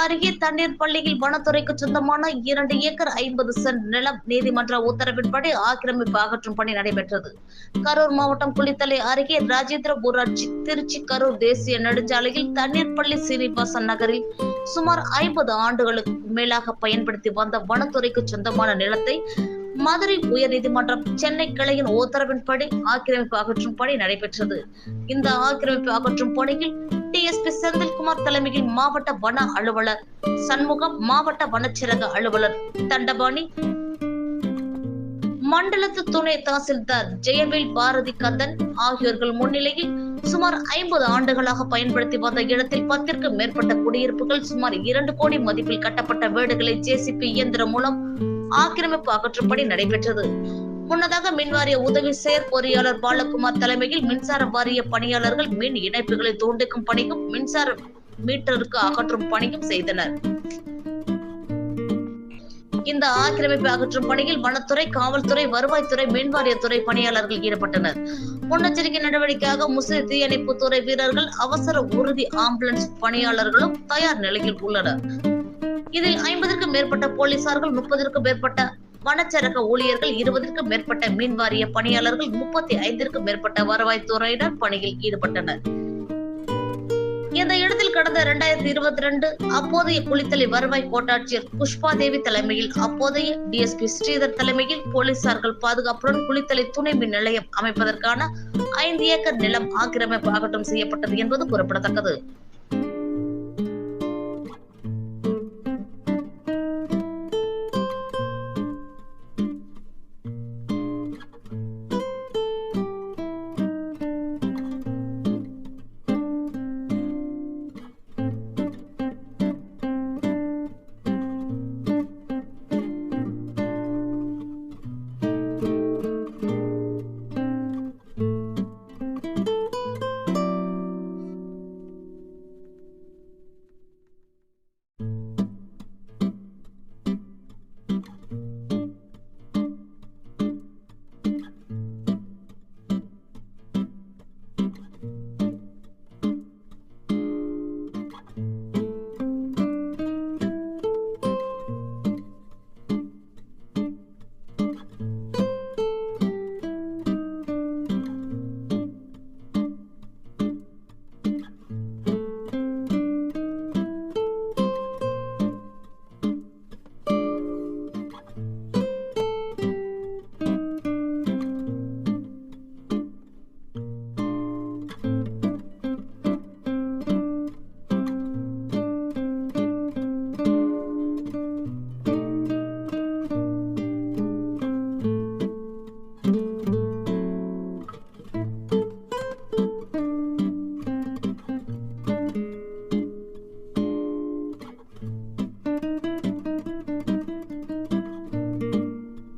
அருகே தண்ணீர் பள்ளியில் வனத்துறைக்கு சொந்தமான இரண்டு ஏக்கர் ஐம்பது சென்ட் நிலம் நீதிமன்ற உத்தரவின்படி ஆக்கிரமிப்பு அகற்றும் பணி நடைபெற்றது. கரூர் மாவட்டம் குளித்தலை அருகே ராஜேந்திர ஊராட்சி திருச்சி கரூர் தேசிய நெடுஞ்சாலையில் தண்ணீர் பள்ளி சீனிவாசன் நகரில் சுமார் ஐம்பது ஆண்டுகளுக்கு மேலாக பயன்படுத்தி வந்த வனத்துறைக்கு சொந்தமான நிலத்தை மதுரை உயர்நீதிமன்றம் சென்னை கிளையின் உத்தரவின்படி ஆக்கிரமிப்பு அகற்றும் பணி நடைபெற்றது. இந்த ஆக்கிரமிப்பு அகற்றும் பணியில் டிஎஸ்பி செந்தில்குமார் தலைமையில் மாவட்ட வன அலுவலர் சண்முகம் மாவட்ட வனச்சிறக அலுவலர் தண்டபாணி. மண்டலத்து துணை தாசில்தார் ஜெயவேல் பாரதி கந்தன் ஆகியோர்கள் முன்னிலையில் சுமார் ஐம்பது ஆண்டுகளாக பயன்படுத்தி வந்த இடத்தில் பத்திற்கும் மேற்பட்ட குடியிருப்புகள் சுமார் இரண்டு கோடி மதிப்பில் கட்டப்பட்ட வீடுகளை ஜேசிபி இயந்திரம் மூலம் ஆக்கிரமிப்பு அகற்றும் பணி நடைபெற்றது. முன்னதாக மின்வாரிய உதவி செயற் பொறியாளர் பாலகுமார் தலைமையில் மின்சார வாரிய பணியாளர்கள் மின் இணைப்புகளை தூண்டிக்கும் பணியும் மின்சார மீட்டருக்கு அகற்றும் பணியும் செய்தனர். இந்த ஆக்கிரமிப்பு அகற்றும் பணியில் வனத்துறை காவல்துறை வருவாய்த்துறை மின்வாரியத்துறை பணியாளர்கள் ஈடுபட்டனர். முன்னெச்சரிக்கை நடவடிக்கையாக முஸ்லிம் தீயணைப்பு துறை வீரர்கள் அவசர உறுதி ஆம்புலன்ஸ் பணியாளர்களும் தயார் நிலையில் உள்ளனர். இதில் ஐம்பதற்கும் மேற்பட்ட போலீசார்கள் முப்பதற்கும் மேற்பட்ட வனச்சரக ஊழியர்கள் இருபதற்கும் மேற்பட்ட மின் வாரிய பணியாளர்கள் முப்பத்தி ஐந்திற்கும் மேற்பட்ட வருவாய்த்துறையினர் பணியில் ஈடுபட்டனர். இந்த இடத்தில் கடந்த இரண்டாயிரத்தி இருபத்தி ரெண்டு அப்போதைய குளித்தலை வருவாய் கோட்டாட்சியர் புஷ்பா தேவி தலைமையில் அப்போதைய டிஎஸ்பி ஸ்ரீதர் தலைமையில் போலீசார்கள் பாதுகாப்புடன் குளித்தலை துணை மின் நிலையம் அமைப்பதற்கான ஐந்து ஏக்கர் நிலம் ஆக்கிரமிப்பு அகற்றம் செய்யப்பட்டது என்பது குறிப்பிடத்தக்கது.